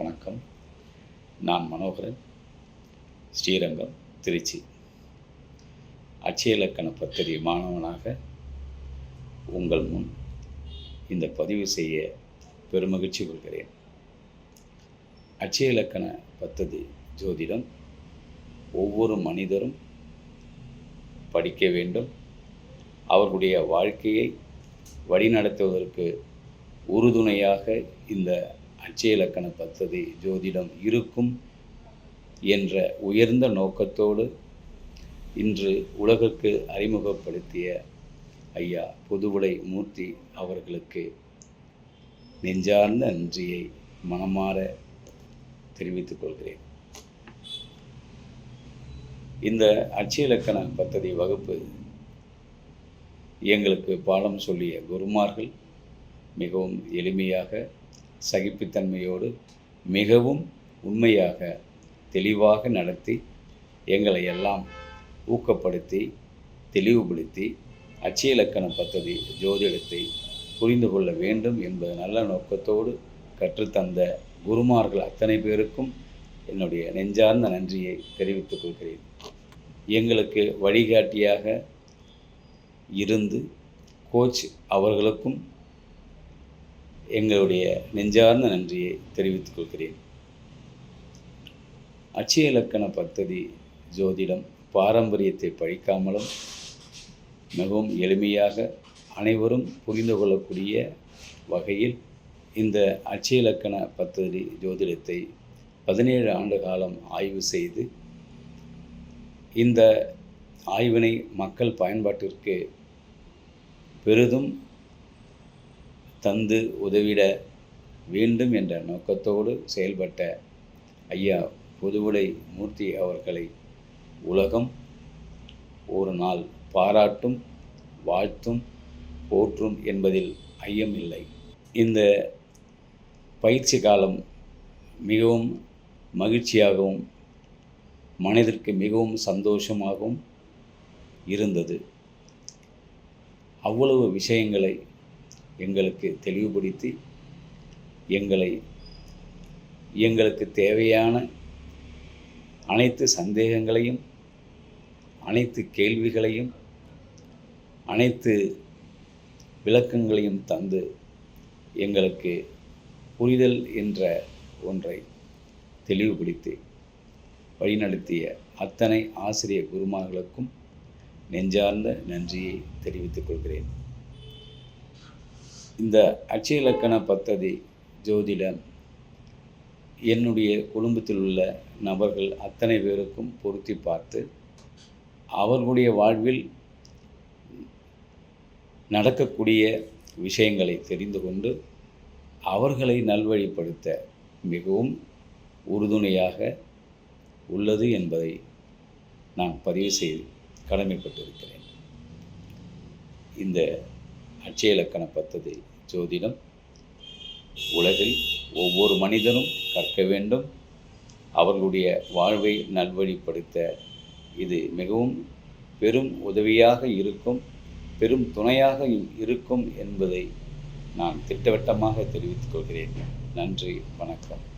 வணக்கம். நான் மனோகரன் ஸ்ரீரங்கம் திருச்சி. அச்சயலக்கண பத்திரி மாணவனாக உங்கள் முன் இந்த பதிவு செய்ய பெருமகிழ்ச்சி கொள்கிறேன். அச்சயலக்கண பத்ததி ஜோதிடம் ஒவ்வொரு மனிதரும் படிக்க வேண்டும். அவர்களுடைய வாழ்க்கையை வழிநடத்துவதற்கு உறுதுணையாக இந்த அச்சயலக்கண பத்ததி ஜோதிடம் இருக்கும் என்ற உயர்ந்த நோக்கத்தோடு இன்று உலகுக்கு அறிமுகப்படுத்திய ஐயா புதுவுடை மூர்த்தி அவர்களுக்கு நெஞ்சார்ந்த நன்றியை மனமாற தெரிவித்துக் கொள்கிறேன். இந்த அச்சிலக்கண பத்ததி வகுப்பு எங்களுக்கு பாடம் சொல்லிய குருமார்கள் மிகவும் எளிமையாக சகிப்புத்தன்மையோடு மிகவும் உண்மையாக தெளிவாக நடத்தி எங்களை எல்லாம் ஊக்கப்படுத்தி தெளிவுபடுத்தி அச்சியலக்கண பத்ததி ஜோதிடத்தை புரிந்து கொள்ள வேண்டும் என்பது நல்ல நோக்கத்தோடு கற்றுத்தந்த குருமார்கள் அத்தனை பேருக்கும் என்னுடைய நெஞ்சார்ந்த நன்றியை தெரிவித்துக் கொள்கிறேன். எங்களுக்கு வழிகாட்டியாக இருந்து கோச் அவர்களுக்கும் எங்களுடைய நெஞ்சார்ந்த நன்றியை தெரிவித்துக் கொள்கிறேன். அட்சய இலக்கண பத்ததி ஜோதிடம் பாரம்பரியத்தை பழிக்காமலும் மிகவும் எளிமையாக அனைவரும் புரிந்து கொள்ளக்கூடிய வகையில் இந்த அட்சய இலக்கண பத்ததி ஜோதிடத்தை பதினேழு ஆண்டு காலம் ஆய்வு செய்து இந்த ஆய்வினை மக்கள் பயன்பாட்டிற்கு பெரிதும் தந்து உதவிட வேண்டும் என்ற நோக்கத்தோடு செயல்பட்ட ஐயா புதுவுடை மூர்த்தி அவர்களை உலகம் ஒரு நாள் பாராட்டும் வாழ்த்தும் போற்றும் என்பதில் ஐயம் இல்லை. இந்த பயிற்சி காலம் மிகவும் மகிழ்ச்சியாகவும் மனதிற்கு மிகவும் சந்தோஷமாகவும் இருந்தது. அவ்வளவு விஷயங்களை எங்களுக்கு தெளிவுபடுத்தி எங்களை எங்களுக்கு தேவையான அனைத்து சந்தேகங்களையும் அனைத்து கேள்விகளையும் அனைத்து விளக்கங்களையும் தந்து எங்களுக்கு புரிதல் என்ற ஒன்றை தெளிவுபடுத்தி வழிநடத்திய அத்தனை ஆசிரிய குருமார்களுக்கும் நெஞ்சார்ந்த நன்றியை தெரிவித்துக் கொள்கிறேன். இந்த அட்சய பத்ததி ஜோதிடம் என்னுடைய குடும்பத்தில் உள்ள நபர்கள் அத்தனை பேருக்கும் பொருத்தி பார்த்து அவர்களுடைய வாழ்வில் நடக்கக்கூடிய விஷயங்களை தெரிந்து கொண்டு அவர்களை நல்வழிப்படுத்த மிகவும் உறுதுணையாக உள்ளது என்பதை நான் பதிவு செய்து கடமைப்பட்டிருக்கிறேன். இந்த அட்சய இலக்கண பத்ததி ஜோதிடம். உலகில் ஒவ்வொரு மனிதனும் கற்க வேண்டும். அவர்களுடைய வாழ்வை நல்வழிப்படுத்த இது மிகவும் பெரும் உதவியாக இருக்கும் பெரும் துணையாக இருக்கும் என்பதை நான் திட்டவட்டமாக தெரிவித்துக் கொள்கிறேன். நன்றி வணக்கம்.